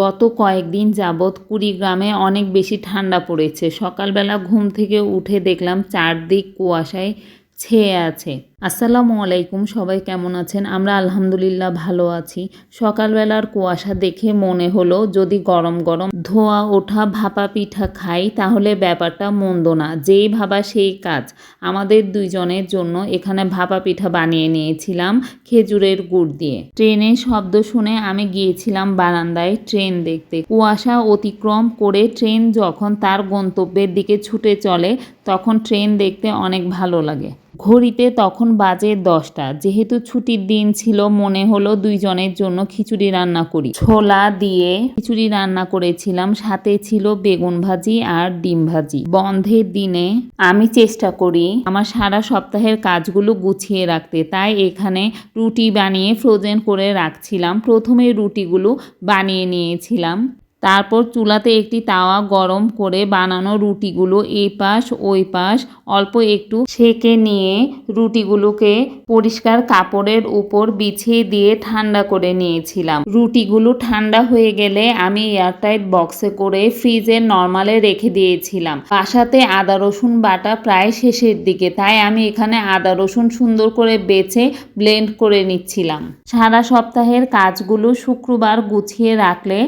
গত কয়েকদিন যাবৎ কুড়িগ্রামে অনেক বেশি ঠান্ডা পড়েছে। সকালবেলা ঘুম থেকে উঠে দেখলাম চারদিক কুয়াশায় ছেয়ে আছে। আসসালামু আলাইকুম, সবাই কেমন আছেন? আমরা আলহামদুলিল্লাহ ভালো আছি। সকালবেলার কুয়াশা দেখে মনে হলো যদি গরম গরম ধোয়া, ওঠা, ভাপা পিঠা খাই, তাহলে ব্যাপারটা মন্দ না। যেই ভাবা সেই কাজ। আমাদের দুইজনের জন্য এখানে ভাপা পিঠা বানিয়ে নিয়েছিলাম খেজুরের গুড় দিয়ে। ট্রেনের শব্দ শুনে আমি গিয়েছিলাম বারান্দায় ট্রেন দেখতে। কুয়াশা অতিক্রম করে ট্রেন যখন তার গন্তব্যের দিকে ছুটে চলে, তখন ট্রেন দেখতে অনেক ভালো লাগে। ঘড়িতে তখন বাজে দশটা। যেহেতু ছুটির দিন ছিল, মনে হলো দুইজনের জন্য খিচুড়ি রান্না করি। ছোলা দিয়ে খিচুড়ি রান্না করেছিলাম, সাথে ছিল বেগুন ভাজি আর ডিম ভাজি। বন্ধের দিনে আমি চেষ্টা করি আমার সারা সপ্তাহের কাজগুলো গুছিয়ে রাখতে। তাই এখানে রুটি বানিয়ে ফ্রোজেন করে রাখছিলাম। প্রথমে রুটিগুলো বানিয়ে নিয়েছিলাম। তারপর চুলাতে একটি তাওয়া গরম করে বানানো রুটিগুলো এই পাশ ওই পাশ অল্প একটু সেকে নিয়ে রুটিগুলোকে পরিষ্কার কাপড়ের উপর বিছিয়ে দিয়ে ঠান্ডা করে নিয়েছিলাম। রুটিগুলো ঠান্ডা হয়ে গেলে আমি এয়ারটাইট বক্সে করে ফ্রিজে নর্মালে রেখে দিয়েছিলাম। বাসাতে আদা, রসুন বাটা প্রায় শেষের দিকে, তাই আমি এখানে আদা, রসুন সুন্দর করে বেছে ব্লেন্ড করে নিচ্ছিলাম। সারা সপ্তাহের কাজগুলো শুক্রবার গুছিয়ে রাখলে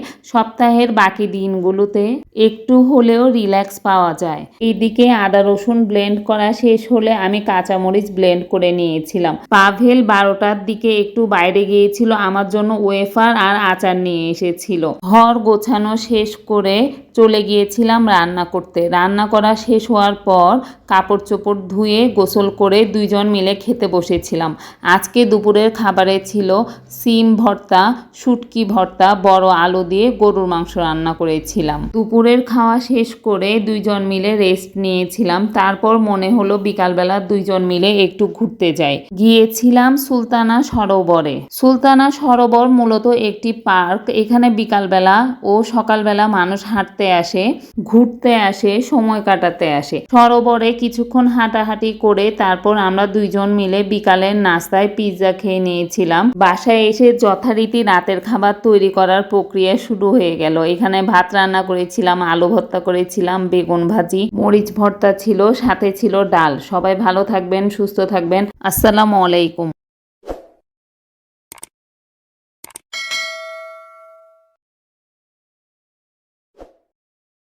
সপ্তাহের বাকি দিনগুলোতে একটু হলেও রিল্যাক্স পাওয়া যায়। এদিকে আদা রসুন ব্লেন্ড করা শেষ হলে আমি কাঁচামরিচ ব্লেন্ড করে নিয়েছিলাম। পাভেল বারোটার দিকে একটু বাইরে গিয়েছিল, আমার জন্য ওয়েফার আর আচার নিয়ে এসেছিল। ঘর গোছানো শেষ করে চলে গিয়েছিলাম রান্না করতে। রান্না করা শেষ হওয়ার পর কাপড় চোপড় ধুয়ে গোসল করে দুইজন মিলে খেতে বসেছিলাম। আজকে দুপুরের খাবারে ছিল সিম ভর্তা, শুটকি ভর্তা, বড় আলু দিয়ে গরুর মাংস রান্না করেছিলাম। দুপুরের খাওয়া শেষ করে দুইজন মিলে রেস্ট নিয়েছিলাম। তারপর মনে হলো বিকালবেলা দুইজন মিলে একটু ঘুরতে যাই। গিয়েছিলাম সুলতানা সরোবরে। সুলতানা সরোবর মূলত একটি পার্ক। এখানে বিকালবেলা ও সকালবেলা মানুষ হাঁটতে আসে, ঘুরতে আসে, সময় কাটাতে আসে। সরোবরে কিছুক্ষণ হাঁটাহাঁটি করে তারপর আমরা দুইজন মিলে বিকালের নাস্তায় পিৎজা খেয়ে নিয়েছিলাম। বাসায় এসে যথারীতি রাতের খাবার তৈরি করার প্রক্রিয়া শুরু হয়ে গেল। এখানে ভাত রান্না করেছিলাম, আলু ভর্তা করেছিলাম, বেগুন ভাজি, মরিচ ভর্তা ছিল, সাথে ছিল ডাল। সবাই ভালো থাকবেন, সুস্থ থাকবেন। আসসালামু আলাইকুম।